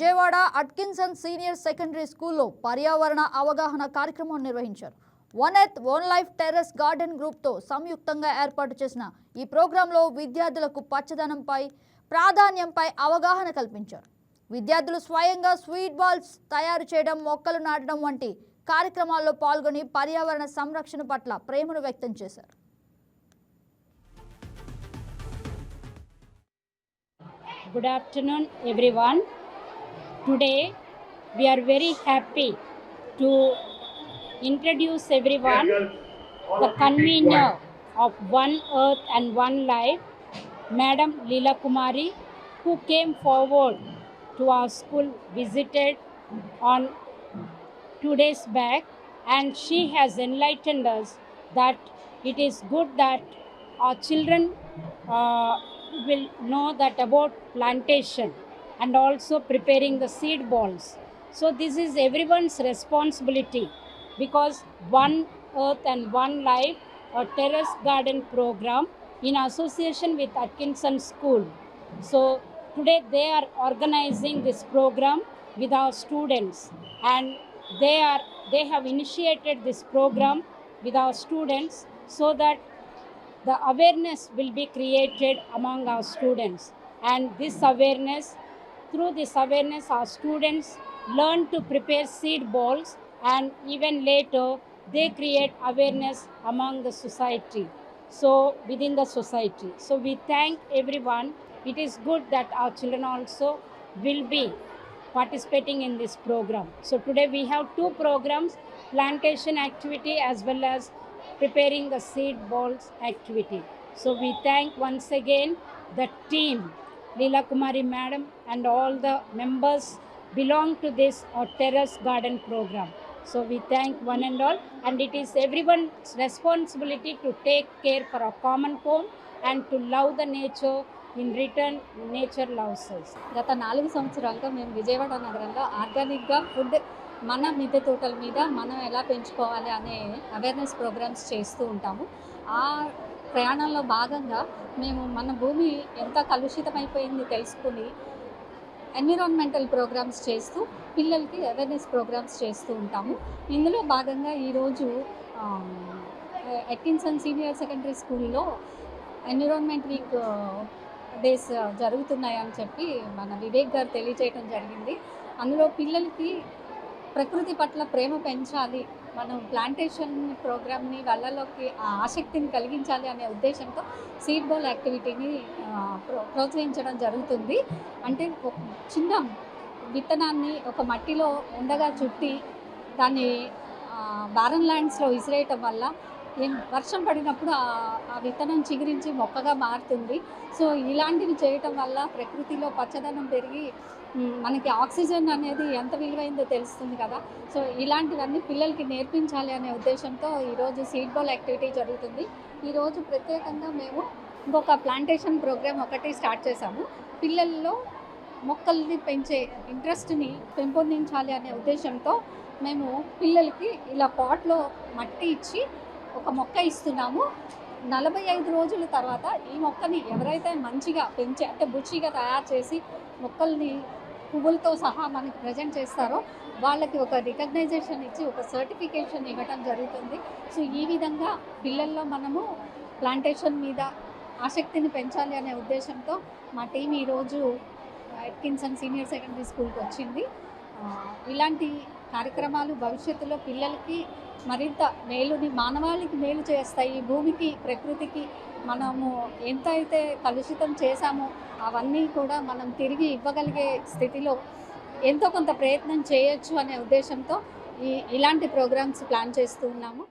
Vijayawada Atkinson senior secondary స్కూల్లో పర్యావరణ అవగాహన కార్యక్రమం నిర్వహించారు. One earth one life terrace garden గ్రూప్తో సంయుక్తంగా ఏర్పాటు చేసిన ఈ ప్రోగ్రాంలో విద్యార్థులకు పచ్చదనంపై ప్రాధాన్యంపై అవగాహన కల్పించారు. విద్యార్థులు స్వయంగా స్వీట్ బాల్స్ తయారు చేయడం మొక్కలు నాటడం వంటి కార్యక్రమాల్లో పాల్గొని పర్యావరణ సంరక్షణ పట్ల ప్రేమను వ్యక్తం చేశారు. Good afternoon, everyone. Today, we are very happy to introduce everyone the convener of One Earth and One Life, Madam Leela Kumari, who came forward to our school, visited on two days back, and she has enlightened us that it is good that our children uh, will know that about plantation and also preparing the seed balls. So this is everyone's responsibility because one earth and one life, a terrace garden program in association with Atkinson School. So today they are organizing this program with our students and they are they have initiated this program with our students so that the awareness will be created among our students and this awareness through this awareness our students learn to prepare seed balls and even later they create awareness among the society. So within the society. So we thank everyone. It is good that our children also will be participating in this program. So today we have two programs plantation activity as well as preparing the seed balls activity. So we thank once again the team, Leela Kumari madam and all the members belong to this uh, terrace garden program. So we thank one and all and it is everyone's responsibility to take care for our common home and to love the nature. In return, nature loves us. గత నాలుగు సంవత్సరాలుగా మేము విజయవాడ నగరంలో ఆర్గానిక్గా food మన మిద్దె తోటల మీద మనం ఎలా పెంచుకోవాలి అనే అవేర్నెస్ ప్రోగ్రామ్స్ చేస్తూ ఉంటాము ఆ ప్రయాణంలో భాగంగా మేము మన భూమి ఎంత కలుషితమైపోయింది తెలుసుకుని ఎన్విరాన్మెంటల్ ప్రోగ్రామ్స్ చేస్తూ పిల్లలకి అవేర్నెస్ ప్రోగ్రామ్స్ చేస్తూ ఉంటాము. ఇందులో భాగంగా ఈరోజు ఎట్కిన్సన్ సీనియర్ సెకండరీ స్కూల్లో ఎన్విరాన్మెంట్ వీక్ డేస్ జరుగుతున్నాయని చెప్పి మన వివేక్ గారు తెలియచేయడం జరిగింది. అందులో పిల్లలకి ప్రకృతి పట్ల ప్రేమ పెంచాలి మనం ప్లాంటేషన్ ప్రోగ్రామ్ని వాళ్ళలోకి ఆసక్తిని కలిగించాలి అనే ఉద్దేశంతో సీడ్ బాల్ యాక్టివిటీని ప్రో- ప్రోత్సహించడం జరుగుతుంది. అంటే ఒక చిన్న విత్తనాన్ని ఒక మట్టిలో ఉండగా చుట్టి దాన్ని బారన్ ల్యాండ్స్లో విసిరేయటం వల్ల వర్షం పడినప్పుడు ఆ- విత్తనం చిగురించి మొక్కగా మారుతుంది. సో ఇలాంటివి చేయటం వల్ల ప్రకృతిలో పచ్చదనం పెరిగి మనకి ఆక్సిజన్ అనేది ఎంత విలువైందో తెలుస్తుంది కదా. సో ఇలాంటివన్నీ పిల్లలకి నేర్పించాలి అనే ఉద్దేశంతో ఈరోజు సీడ్ బాల్ యాక్టివిటీ జరుగుతుంది. ఈరోజు ప్రత్యేకంగా మేము ఇంకొక ప్లాంటేషన్ ప్రోగ్రామ్ ఒకటి స్టార్ట్ చేశాము. పిల్లల్లో మొక్కల్ని పెంచే ఇంట్రెస్ట్ని పెంపొందించాలి అనే ఉద్దేశంతో మేము పిల్లలకి ఇలా పాట్లో మట్టి ఇచ్చి ఒక మొక్క ఇస్తున్నాము. నలభై ఐదు రోజుల తర్వాత ఈ మొక్కని ఎవరైతే మంచిగా పెంచి అంటే బుచ్చిగా తయారు చేసి మొక్కల్ని పువ్వులతో సహా మనకి ప్రజెంట్ చేస్తారో వాళ్ళకి ఒక రికగ్నైజేషన్ ఇచ్చి ఒక సర్టిఫికేషన్ ఇవ్వటం జరుగుతుంది. సో ఈ విధంగా పిల్లల్లో మనము ప్లాంటేషన్ మీద ఆసక్తిని పెంచాలి అనే ఉద్దేశంతో మా టీం ఈరోజు ఎట్కిన్సన్ సీనియర్ సెకండరీ స్కూల్కి వచ్చింది. ఇలాంటి కార్యక్రమాలు భవిష్యత్తులో పిల్లలకి మరింత మేలుని మానవాళికి మేలు చేస్తాయి. భూమికి ప్రకృతికి మనము ఎంత అయితే కలుషితం చేశామో అవన్నీ కూడా మనం తిరిగి ఇవ్వగలిగే స్థితిలో ఎంతో కొంత ప్రయత్నం చేయొచ్చు అనే ఉద్దేశంతో ఈ ఇలాంటి ప్రోగ్రామ్స్ ప్లాన్ చేస్తూ ఉన్నాము.